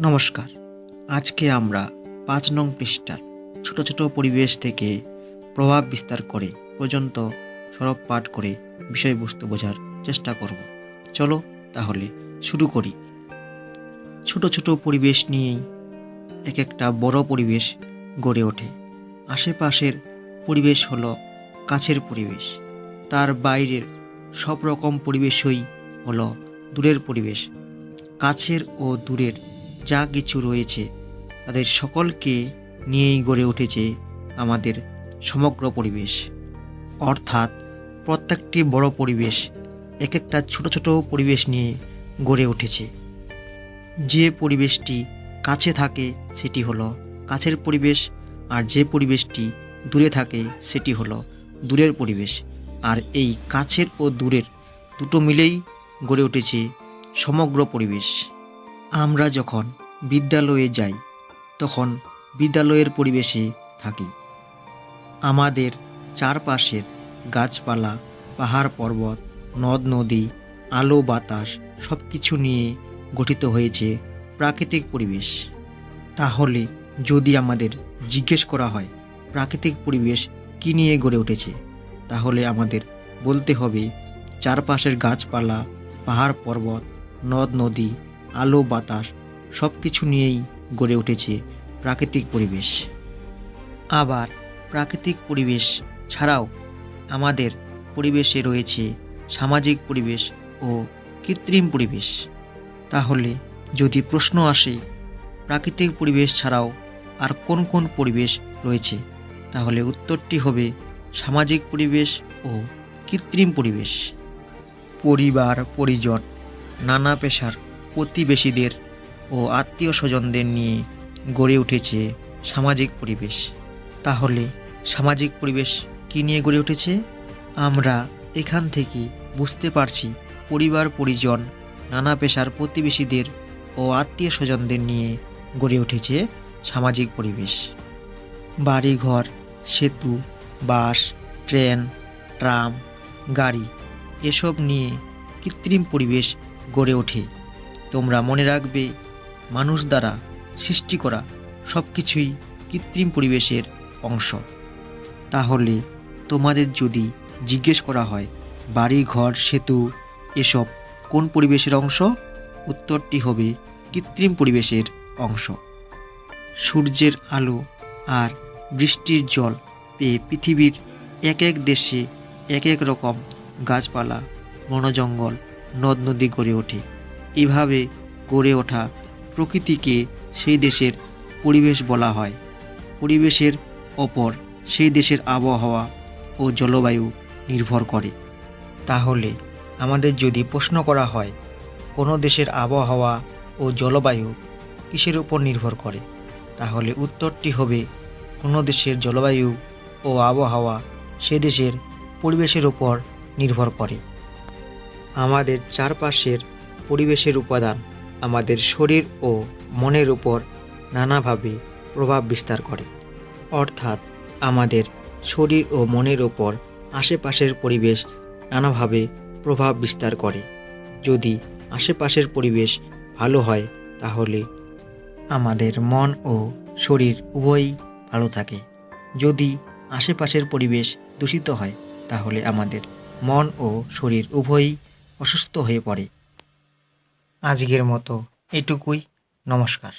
নমস্কার। আজকে আমরা পাঁচ নং পৃষ্ঠার ছোট ছোট পরিবেশ থেকে প্রভাব বিস্তার করে পর্যন্ত সরব পাঠ করে বিষয়বস্তু বোঝার চেষ্টা করব। চলো তাহলে শুরু করি। ছোট ছোট পরিবেশ নিয়েই এক একটা বড় পরিবেশ গড়ে ওঠে। আশেপাশের পরিবেশ হলো কাছের পরিবেশ। তার বাইরের সব রকম পরিবেশই হলো দূরের পরিবেশ। কাছের ও দূরের যা কিছু রয়েছে তাদের সকলকে নিয়েই গড়ে উঠেছে আমাদের সমগ্র পরিবেশ। অর্থাৎ প্রত্যেকটি বড় পরিবেশ এক একটা ছোট ছোট পরিবেশ নিয়ে গড়ে উঠেছে। যে পরিবেশটি কাছে থাকে সেটি হলো কাছের পরিবেশ, আর যে পরিবেশটি দূরে থাকে সেটি হলো দূরের পরিবেশ। আর এই কাছের ও দূরের দুটো মিলেই গড়ে উঠেছে সমগ্র পরিবেশ। আমরা যখন বিদ্যালয়ে যাই, তখন বিদ্যালয়ের পরিবেশে থাকি। আমাদের চারপাশের গাছপালা, পাহাড় পর্বত, নদ, নদী, আলো, বাতাস সব কিছু নিয়ে গঠিত হয়েছে প্রাকৃতিক পরিবেশ। তাহলে যদি আমাদের জিজ্ঞেস করা হয়, প্রাকৃতিক পরিবেশ কী নিয়ে গড়ে উঠেছে? তাহলে আমাদের বলতে হবে, চারপাশের গাছপালা, পাহাড় পর্বত, নদ, নদী আলো, বাতাস সব কিছু নিয়েই গড়ে উঠেছে প্রাকৃতিক পরিবেশ। আবার প্রাকৃতিক পরিবেশ ছাড়াও আমাদের পরিবেশে রয়েছে সামাজিক পরিবেশ ও কৃত্রিম পরিবেশ। তাহলে যদি প্রশ্ন আসে, প্রাকৃতিক পরিবেশ ছাড়াও আর কোন কোন পরিবেশ রয়েছে? তাহলে উত্তরটি হবে সামাজিক পরিবেশ ও কৃত্রিম পরিবেশ। পরিবার, পরিজন, নানা পেশার প্রতিবেশীদের ও আত্মীয় স্বজনদের নিয়ে গড়ে উঠেছে সামাজিক পরিবেশ। তাহলে সামাজিক পরিবেশ কী নিয়ে গড়ে উঠেছে? আমরা এখান থেকে বুঝতে পারছি পরিবার, পরিজন, নানা পেশার প্রতিবেশীদের ও আত্মীয় স্বজনদের নিয়ে গড়ে উঠেছে সামাজিক পরিবেশ। বাড়িঘর, সেতু, বাস, ট্রেন, ট্রাম, গাড়ি, এসব নিয়ে কৃত্রিম পরিবেশ গড়ে ওঠে। তোমরা মনে রাখবে, মানুষ দ্বারা সৃষ্টি করা সব কিছুই কৃত্রিম পরিবেশের অংশ। তাহলে তোমাদের যদি জিজ্ঞেস করা হয়, বাড়ি, ঘর, সেতু, এসব কোন পরিবেশের অংশ? উত্তরটি হবে কৃত্রিম পরিবেশের অংশ। সূর্যের আলো আর বৃষ্টির জল পেয়ে পৃথিবীর এক এক দেশে এক এক রকম গাছপালা, বনজঙ্গল নদ নদী গড়ে ওঠে। এভাবে গড়ে ওঠা প্রকৃতিকে সেই দেশের পরিবেশ বলা হয়। পরিবেশের ওপর সেই দেশের আবহাওয়া ও জলবায়ু নির্ভর করে। তাহলে আমাদের যদি প্রশ্ন করা হয়, কোনো দেশের আবহাওয়া ও জলবায়ু কিসের উপর নির্ভর করে? তাহলে উত্তরটি হবে, কোনো দেশের জলবায়ু ও আবহাওয়া সে দেশের পরিবেশের উপর নির্ভর করে। আমাদের চারপাশের পরিবেশের উপাদান আমাদের শরীর ও মনের উপর নানাভাবে প্রভাব বিস্তার করে। অর্থাৎ আমাদের শরীর ও মনের ওপর আশেপাশের পরিবেশ নানাভাবে প্রভাব বিস্তার করে। যদি আশেপাশের পরিবেশ ভালো হয়, তাহলে আমাদের মন ও শরীর উভয়ই ভালো থাকে। যদি আশেপাশের পরিবেশ দূষিত হয়, তাহলে আমাদের মন ও শরীর উভয়ই অসুস্থ হয়ে পড়ে। আজকের মতো এটুকুই। নমস্কার।